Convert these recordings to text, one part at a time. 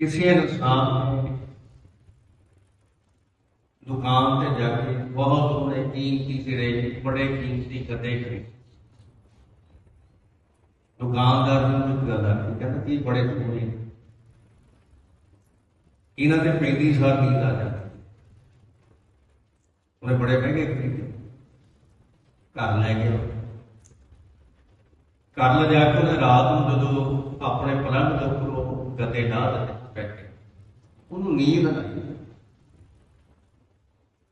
ਕਿਸੇ ਇਨਸਾਨ ਨੇ ਦੁਕਾਨ ਤੇ ਜਾ ਕੇ ਬਹੁਤ ਸੋਹਣੇ ਕੀਮਤੀ ਸਿਰੇ, ਬੜੇ ਕੀਮਤੀ ਗੱਦੇ ਖਰੀਦੇ। ਦੁਕਾਨਦਾਰ ਨੂੰ ਇੱਕ ਗੱਲ ਆਖੀ, ਕਹਿੰਦਾ ਕੀ ਬੜੇ ਸੋਹਣੇ ਇਹਨਾਂ ਤੇ ਪੈਂਦੀ ਸਾਰ ਨੀਂਦ ਆ। ਜਾਂਦੀ ਉਹਨੇ ਬੜੇ ਮਹਿੰਗੇ ਖਰੀਦੇ। ਘਰ ਲੈ ਗਿਆ। ਘਰ ਲੈ ਜਾ ਕੇ ਉਹਨੇ ਰਾਤ ਨੂੰ ਜਦੋਂ ਆਪਣੇ ਪਲੰਘ ਦੇ ਉਹ ਗੱਦੇ ਢਾ ਦਿੱਤੇ। ਬੈਠੇ। ਉਹਨੂੰ ਨੀਂਦ ਆਈ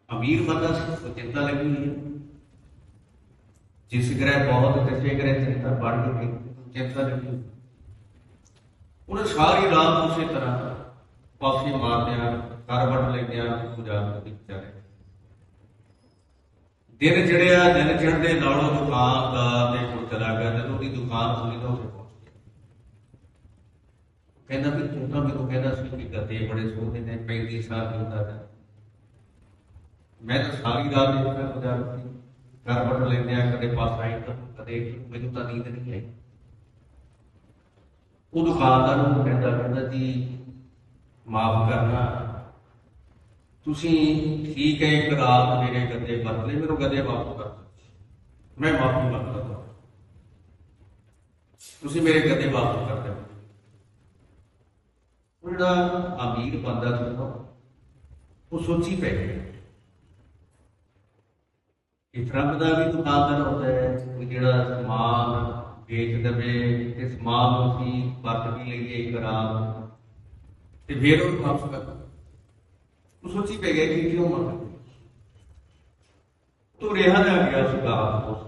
ਅਮੀਰ ਬੰਦਾ ਸੀ, ਉਹ ਚਿੰਤਾ ਲੱਗੀ ਹੋਈ ਹੈ। ਜਿਸ ਗ੍ਰਹਿ ਬਹੁਤ ਕਿਸੇ ਗ੍ਰਹਿ ਚਿੰਤਾ ਵੱਧ ਗਈ, ਚਿੰਤਾ ਲੱਗੀ। ਉਹਨੇ ਸਾਰੀ ਰਾਤ ਉਸੇ ਤਰ੍ਹਾਂ ਪਾਸੇ ਮਾਰਦਿਆਂ, ਘਰ ਵੱਢ ਲੈਂਦਿਆਂ ਗੁਜ਼ਾਰ ਦਿੱਤੀ ਵਿਚਾਰੇ ਦਿਨ ਚੜਿਆ ਦਿਨ ਚੜਦੇ ਨਾਲੋਂ ਦੁਕਾਨਦਾਰ ਦੇ ਹੁਣ ਚਲਾ ਗਿਆ। ਜਦੋਂ ਉਹਦੀ ਦੁਕਾਨ ਖੁੱਲੀ ਤਾਂ ਉੱਥੇ ਕਹਿੰਦਾ ਵੀ ਤੂੰ ਤਾਂ ਮੈਨੂੰ ਕਹਿੰਦਾ ਸੀ ਕਿ ਗੱਦੇ ਬੜੇ ਸੋਹਣੇ ਨੇ ਪੈਂਦੀ ਸਾਰ ਹੁੰਦਾ ਹੈ। ਮੈਂ ਤਾਂ ਸਾਰੀ ਰਾਤ ਇਸ ਤਰ੍ਹਾਂ ਗੁਜ਼ਾਰ ਦਿੱਤੀ ਘਰ ਵੱਟ ਲੈਂਦੇ ਆ, ਕਦੇ ਪਾਸ ਆਈ ਤਾਂ ਕਦੇ ਮੈਨੂੰ ਤਾਂ ਨੀਂਦ ਨਹੀਂ ਆਈ। ਉਹ ਦੁਕਾਨਦਾਰ ਨੂੰ ਕਹਿੰਦਾ ਕਹਿੰਦਾ ਜੀ, ਮਾਫ ਕਰਨਾ। ਤੁਸੀਂ ਠੀਕ ਹੈ, ਇੱਕ ਰਾਤ ਮੇਰੇ ਗੱਦੇ ਵਰਤ ਲਏ ਮੈਨੂੰ ਗੱਦੇ ਵਾਪਸ ਕਰ ਮੈਂ ਮਾਫੀ ਮੰਗਦਾ ਤੁਸੀਂ ਮੇਰੇ ਗੱਦੇ ਵਾਪਸ ਕਰ। ਦਿਓ ਅਮੀਰ ਬੰਦਾ ਸੀ ਉਹ ਸੋਚੀ ਪੈ ਗਿਆ। ਇਸ ਰੱਬ ਦਾ ਵੀ ਦੁਕਾਨਦਾਰ ਹੁੰਦਾ ਹੈ ਜਿਹੜਾ ਸਮਾਨ ਵੇਚ ਦੇਵੇ ਤੇ ਸਮਾਨ ਨੂੰ ਵਰਤ ਵੀ ਲਈਏ ਇੱਕ ਤੇ ਫਿਰ ਉਹ ਵਾਪਸ ਕਰ ਉਹ ਸੋਚੀ ਪੈ ਗਿਆ ਕਿ ਕਿਉਂ ਮੰਗ ਤੂੰ ਰਿਹਾ ਜਾ ਗਿਆ ਸੀ ਗਾਹਕ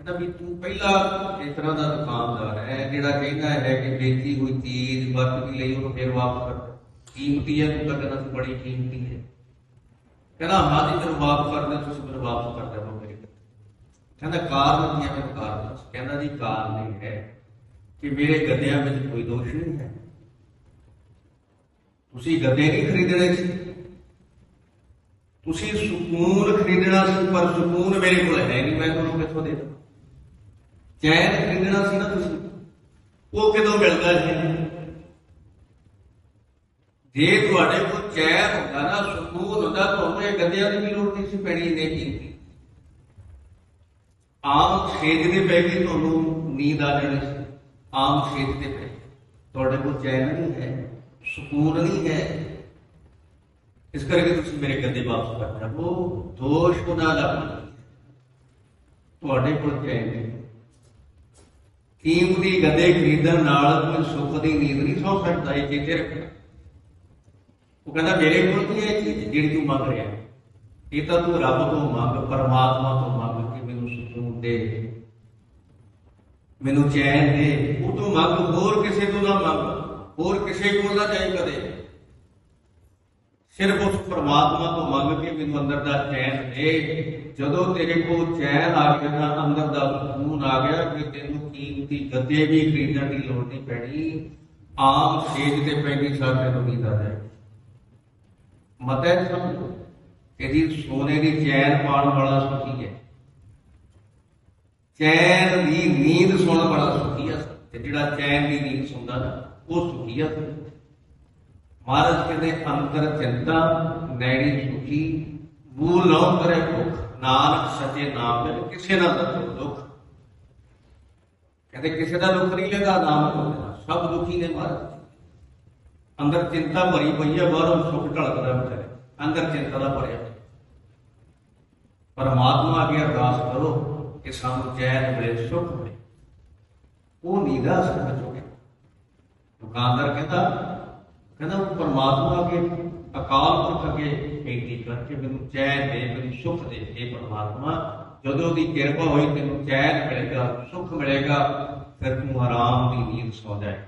ਕਹਿੰਦਾ ਵੀ ਤੂੰ ਪਹਿਲਾ ਇਸ ਤਰ੍ਹਾਂ ਦਾ ਦੁਕਾਨਦਾਰ ਹੈ? ਜਿਹੜਾ ਕਹਿੰਦਾ ਹੈ ਕਿ ਵੇਚੀ ਹੋਈ ਚੀਜ਼ ਵਰਤ ਵੀ ਲਈ ਉਹਨੂੰ ਫਿਰ ਵਾਪਸ ਕਰ ਕੀਮਤੀ ਹੈ, ਤੂੰ ਕਹਿੰਦਾ ਸੀ ਬੜੀ ਕੀਮਤੀ ਹੈ। ਕਹਿੰਦਾ, ਹਾਂ ਜੀ, ਤੈਨੂੰ ਵਾਪਸ ਕਰ ਦੇ ਤੁਸੀਂ ਮੈਨੂੰ ਵਾਪਸ ਕਰ ਦਿਓ ਮੇਰੇ ਕਹਿੰਦਾ ਕਾਰਨ ਕੀ ਹੈ ਮੈਨੂੰ ਕਾਰਨ ਕਹਿੰਦਾ ਜੀ ਕਾਰਨ ਇਹ ਹੈ। ਕਿ ਮੇਰੇ ਗੱਦਿਆਂ ਵਿੱਚ ਕੋਈ ਦੋਸ਼ ਨਹੀਂ ਹੈ। ਤੁਸੀਂ ਗੱਦੇ ਨਹੀਂ ਖਰੀਦਣੇ ਸੀ। ਤੁਸੀਂ ਸਕੂਨ ਖਰੀਦਣਾ ਸੀ, ਪਰ ਸਕੂਨ ਮੇਰੇ ਕੋਲ ਹੈ ਨਹੀਂ। ਮੈਂ ਤੁਹਾਨੂੰ ਕਿੱਥੋਂ ਦੇ ਦਾਂ ਚੈਨ ਖਰੀਦਣਾ ਸੀ ਨਾ ਤੁਸੀਂ। ਉਹ ਕਿਦੋਂ ਮਿਲਦਾ ਹੈ ਜੇ ਤੁਹਾਡੇ ਕੋਲ ਚੈਨ ਹੁੰਦਾ ਨਾ ਸਕੂਨ ਹੁੰਦਾ ਤੁਹਾਨੂੰ ਇਹ ਗੱਦਿਆਂ ਦੀ ਵੀ ਲੋੜ ਨਹੀਂ ਸੀ ਪੈਣੀ ਨੇ ਕੀਤੀ ਆਮ ਖੇਡਦੇ ਪੈ ਗਈ ਤੁਹਾਨੂੰ ਨੀਂਦ ਆ ਜਾਣੀ ਸੀ। ਆਮ ਖੇਡਦੇ ਪੈ ਤੁਹਾਡੇ ਕੋਲ ਚੈਨ ਨਹੀਂ ਹੈ ਸਕੂਨ ਨਹੀਂ ਹੈ। ਇਸ ਕਰਕੇ ਤੁਸੀਂ ਮੇਰੇ ਗੱਦੇ ਵਾਪਸ ਕਰ ਦਿਓ ਦੋਸ਼ ਉਹਨਾਂ ਦਾ। ਤੁਹਾਡੇ ਕੋਲ ਚੈਨ ਨਹੀਂ। ਕੀਮਤੀ ਗੱਦੇ ਖਰੀਦਣ ਨਾਲ ਕੋਈ ਸੁੱਖ ਦੀ ਨੀਂਦ ਨਹੀਂ ਸੌ ਸਕਦਾ, ਇਹ ਚੇਤੇ ਰੱਖਣਾ। ਉਹ ਕਹਿੰਦਾ, ਮੇਰੇ ਕੋਲ ਕੀ ਹੈ ਚੀਜ਼ ਜਿਹੜੀ ਤੂੰ ਮੰਗ ਰਿਹਾ ਇਹ ਤਾਂ ਤੂੰ ਰੱਬ ਤੋਂ ਮੰਗ, ਪਰਮਾਤਮਾ ਤੋਂ ਮੰਗ ਕਿ ਮੈਨੂੰ ਸਕੂਨ ਦੇ, ਮੈਨੂੰ ਚੈਨ ਦੇ। ਉਹ ਤੋਂ ਮੰਗ, ਹੋਰ ਕਿਸੇ ਤੋਂ ਨਾ ਮੰਗ, ਹੋਰ ਕਿਸੇ ਕੋਲ ਨਾ ਜਾਈ ਕਦੇ। ਸਿਰਫ ਉਸ ਪਰਮਾਤਮਾ ਤੋਂ ਮੰਗ ਕੇ ਮੈਨੂੰ ਅੰਦਰ ਦਾ ਚੈਨ ਦੇ। ਜਦੋਂ ਤੇਰੇ ਕੋਲ ਚੈਨ ਆ ਗਿਆ ਨਾ ਅੰਦਰ ਦਾ ਸਕੂਨ ਆ ਗਿਆ ਕਿ ਤੈਨੂੰ ਕੀਮਤੀ ਗੱਦੇ ਵੀ ਖਰੀਦਣ ਦੀ ਲੋੜ ਨਹੀਂ ਪੈਣੀ। ਆਮ ਸੇਜ ਤੇ ਪੈਣੀ ਸਾਡੇ ਨੂੰ ਨੀਂਦ ਆ ਜਾਏ ਮਤੈ ਸਮਝੋ ਇਹਦੀ ਸੋਨੇ ਦੀ ਚੈਨ ਪਾਉਣ ਵਾਲਾ ਸੁਖੀ ਹੈ। ਚੈਨ ਦੀ ਨੀਂਦ ਸੌਣ ਵਾਲਾ ਸੁਖੀ ਹੈ। ਤੇ ਜਿਹੜਾ ਚੈਨ ਦੀ ਨੀਂਦ ਸੁਣਦਾ ਨਾ, ਉਹ ਸੁਖੀ ਹੈ। ਮਹਾਰਾਜ ਕਹਿੰਦੇ ਅੰਤਰ ਚਿੰਤਾ ਨੈਣੀ ਸੁਖੀ ਮੂਲ ਨੌ ਕਰੇ ਭੁਖ ਨਾਨਕ ਸਚੇ ਨਾਮ ਦੇ ਕਿਸੇ ਨਾ ਦੱਸੋ ਦੁੱਖ। ਕਹਿੰਦੇ, ਕਿਸੇ ਦਾ ਦੁੱਖ ਨਹੀਂ ਲੈਦਾ ਨਾਮ ਤੋਂ ਸਭ ਦੁਖੀ ਨੇ ਮਹਾਰਾਜ। ਅੰਦਰ ਚਿੰਤਾ ਭਰੀ ਪਈ ਹੈ, ਬਾਹਰੋਂ ਸੁੱਖ ਢਲਕਦਾ ਵਿਚਾਰੇ। ਅੰਦਰ ਚਿੰਤਾ ਦਾ ਭਰਿਆ। ਪਰਮਾਤਮਾ ਅੱਗੇ ਅਰਦਾਸ ਕਰੋ ਕਿ ਸਾਨੂੰ ਚੈਨ ਮਿਲੇ, ਸੁੱਖ ਮਿਲੇ। ਉਹ ਨੀਦਾ ਸਮਝੋਗੇ ਦੁਕਾਨਦਾਰ ਕਹਿੰਦਾ ਕਹਿੰਦਾ ਉਹ ਪਰਮਾਤਮਾ ਅੱਗੇ ਅਕਾਲ ਪੁਰਖ ਅੱਗੇ ਬੇਨਤੀ ਕਰਕੇ ਮੈਨੂੰ ਚੈਨ ਦੇ, ਮੈਨੂੰ ਸੁੱਖ ਦੇ ਇਹ ਪਰਮਾਤਮਾ, ਜਦੋਂ ਦੀ ਕਿਰਪਾ ਹੋਈ, ਤੈਨੂੰ ਚੈਨ ਮਿਲੇਗਾ, ਸੁੱਖ ਮਿਲੇਗਾ, ਫਿਰ ਤੂੰ ਆਰਾਮ ਦੀ ਨੀਂਦ ਸੌ ਜਾਏ।